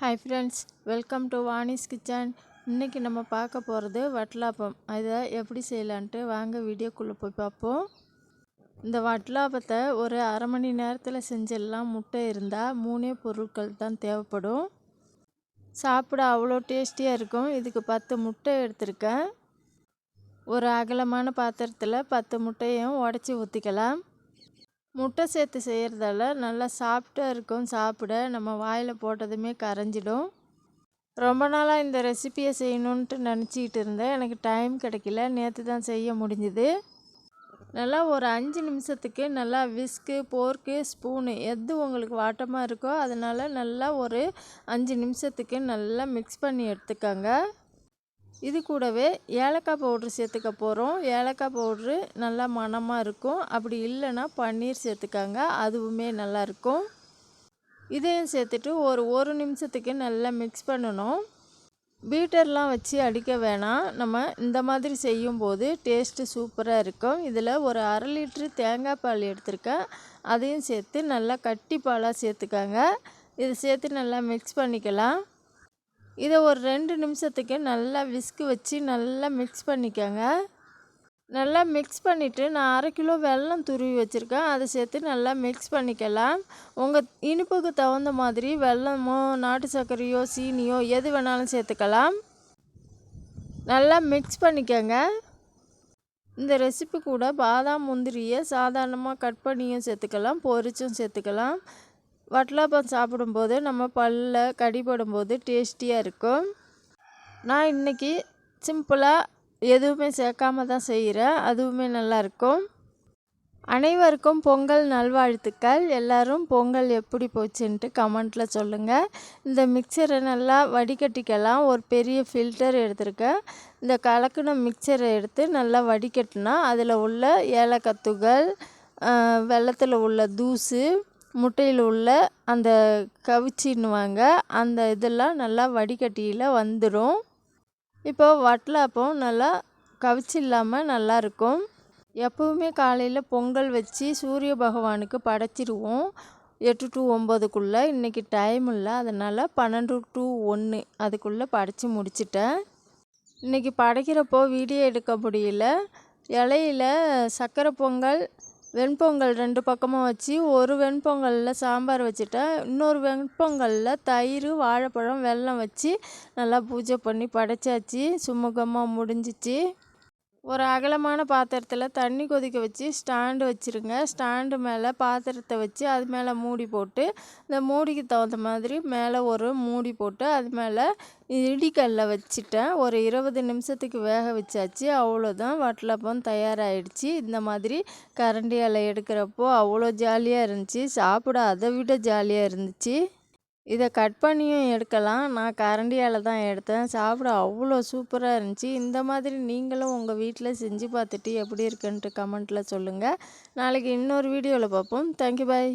Hi friends welcome to Vani's kitchen இன்றைக்கி நம்ம பார்க்க போகிறது வட்டலாப்பம் அதை எப்படி செய்யலான்ட்டு வாங்க வீடியோக்குள்ளே போய் பார்ப்போம். இந்த வட்டலாப்பத்தை ஒரு அரை மணி நேரத்தில் செஞ்சிடலாம் முட்டை இருந்தால் மூணே பொருட்கள் தான் தேவைப்படும். சாப்பிட அவ்வளோ டேஸ்டியாக இருக்கும். இதுக்கு பத்து முட்டை எடுத்திருக்கேன். ஒரு அகலமான பாத்திரத்தில் பத்து முட்டையும் உடச்சி ஊற்றிக்கலாம் முட்டை சேர்த்து செய்கிறதால நல்லா சாஃப்டாக இருக்கும் சாப்பிட. நம்ம வாயில் போட்டதுமே கரைஞ்சிடும். ரொம்ப நாளாக இந்த ரெசிப்பியை செய்யணுன்ட்டு நினச்சிக்கிட்டு இருந்தேன். எனக்கு டைம் கிடைக்கல. நேற்று தான் செய்ய முடிஞ்சுது. நல்லா ஒரு அஞ்சு நிமிஷத்துக்கு நல்லா விஸ்கு போர்க்கு ஸ்பூனு எது உங்களுக்கு வாட்டமாக இருக்கோ அதனால் நல்லா ஒரு அஞ்சு நிமிஷத்துக்கு நல்லா மிக்ஸ் பண்ணி எடுத்துக்கோங்க. இது கூடவே ஏலக்காய் பவுட்ரு சேர்த்துக்க போகிறோம் ஏலக்காய் பவுட்ரு நல்லா மணமாக இருக்கும். அப்படி இல்லைன்னா பன்னீர் சேர்த்துக்காங்க. அதுவுமே நல்லாயிருக்கும் இதையும் சேர்த்துட்டு ஒரு ஒரு நிமிஷத்துக்கு நல்லா மிக்ஸ் பண்ணணும். பீட்டர்லாம் வச்சு அடிக்க வேணாம். நம்ம இந்த மாதிரி செய்யும்போது டேஸ்ட்டு சூப்பராக இருக்கும். இதில் ஒரு அரை லிட்ரு தேங்காய் பால் எடுத்திருக்கேன். அதையும் சேர்த்து நல்லா கட்டி பாலாக சேர்த்துக்காங்க. இதை சேர்த்து நல்லா மிக்ஸ் பண்ணிக்கலாம். இதை ஒரு ரெண்டு நிமிஷத்துக்கு நல்லா விஸ்கு வச்சு நல்லா மிக்ஸ் பண்ணிக்கோங்க. நல்லா மிக்ஸ் பண்ணிவிட்டு நான் அரை கிலோ வெல்லம் துருவி வச்சுருக்கேன். அதை சேர்த்து நல்லா மிக்ஸ் பண்ணிக்கலாம். உங்கள் இனிப்புக்கு தகுந்த மாதிரி வெல்லமோ நாட்டு சர்க்கரையோ சீனியோ எது வேணாலும் சேர்த்துக்கலாம். நல்லா மிக்ஸ் பண்ணிக்கோங்க. இந்த ரெசிபி கூட பாதாம் முந்திரியை சாதாரணமாக கட் பண்ணியும் சேர்த்துக்கலாம் பொரிச்சும் சேர்த்துக்கலாம். வட்டலாப்பம் சாப்பிடும்போது நம்ம பல்ல கடிபடும்போது டேஸ்டியாக இருக்கும். நான் இன்றைக்கி சிம்பிளாக எதுவுமே சேர்க்காம தான் செய்கிறேன் அதுவுமே நல்லாயிருக்கும் அனைவருக்கும் பொங்கல் நல்வாழ்த்துக்கள். எல்லோரும் பொங்கல் எப்படி போச்சுன்ட்டு கமெண்ட்டில் சொல்லுங்கள் இந்த மிக்சரை நல்லா வடிகட்டிக்கலாம். ஒரு பெரிய ஃபில்டர் எடுத்திருக்கேன். இந்த கலக்கின மிக்சரை எடுத்து நல்லா வடிகட்டினா அதில் உள்ள ஏலக்கத்துகள் வெள்ளத்தில் உள்ள தூசு முட்டையில் உள்ள அந்த கவிச்சின்னுவாங்க. அந்த இதெல்லாம் நல்லா வடிகட்டியில் வந்துடும் இப்போ வட்டலாப்பம் நல்லா கவிச்சி இல்லாமல் நல்லாயிருக்கும் எப்போவுமே காலையில் பொங்கல் வச்சு சூரிய பகவானுக்கு படைச்சிருவோம். எட்டு டு ஒம்பதுக்குள்ளே இன்றைக்கி டைம் இல்லை. அதனால் பன்னெண்டு டு ஒன்று அதுக்குள்ளே படைச்சி முடிச்சிட்டேன். இன்றைக்கி படைக்கிறப்போ வீடியோ எடுக்க முடியல. இலையில சக்கரை பொங்கல் வெண்பொங்கல் ரெண்டு பக்கமும் வச்சு ஒரு வெண்பொங்கலில் சாம்பார் வச்சுட்டேன் இன்னொரு வெண்பொங்கலில் தயிர் வாழைப்பழம் வெல்லம் வச்சு நல்லா பூஜை பண்ணி படைச்சாச்சு. சுமூகமாக முடிஞ்சிச்சு. ஒரு அகலமான பாத்திரத்தில் தண்ணி கொதிக்க வச்சு ஸ்டாண்டு வச்சுருங்க. ஸ்டாண்டு மேலே பாத்திரத்தை வச்சு அது மேலே மூடி போட்டு இந்த மூடிக்கு தகுந்த மாதிரி மேலே ஒரு மூடி போட்டு அது மேலே இடிக்கல்ல வச்சுட்டேன். ஒரு இருபது நிமிஷத்துக்கு வேக வச்சாச்சு. அவ்வளோதான் வட்டலப்பம் தயாராகிடுச்சு இந்த மாதிரி கரண்டியால் எடுக்கிறப்போ அவ்வளோ ஜாலியாக இருந்துச்சு. சாப்பிட அதை விட ஜாலியாக இருந்துச்சு. இதை கட் பண்ணியும் எடுக்கலாம். நான் கரண்டியால் தான் எடுத்தேன். சாப்பிட அவ்வளோ சூப்பராக இருந்துச்சு. இந்த மாதிரி நீங்களும் உங்கள் வீட்டில் செஞ்சு பார்த்துட்டு எப்படி இருக்குன்ட்டு கமெண்ட்டில் சொல்லுங்கள் நாளைக்கு இன்னொரு வீடியோவில் பார்ப்போம். Thank you bye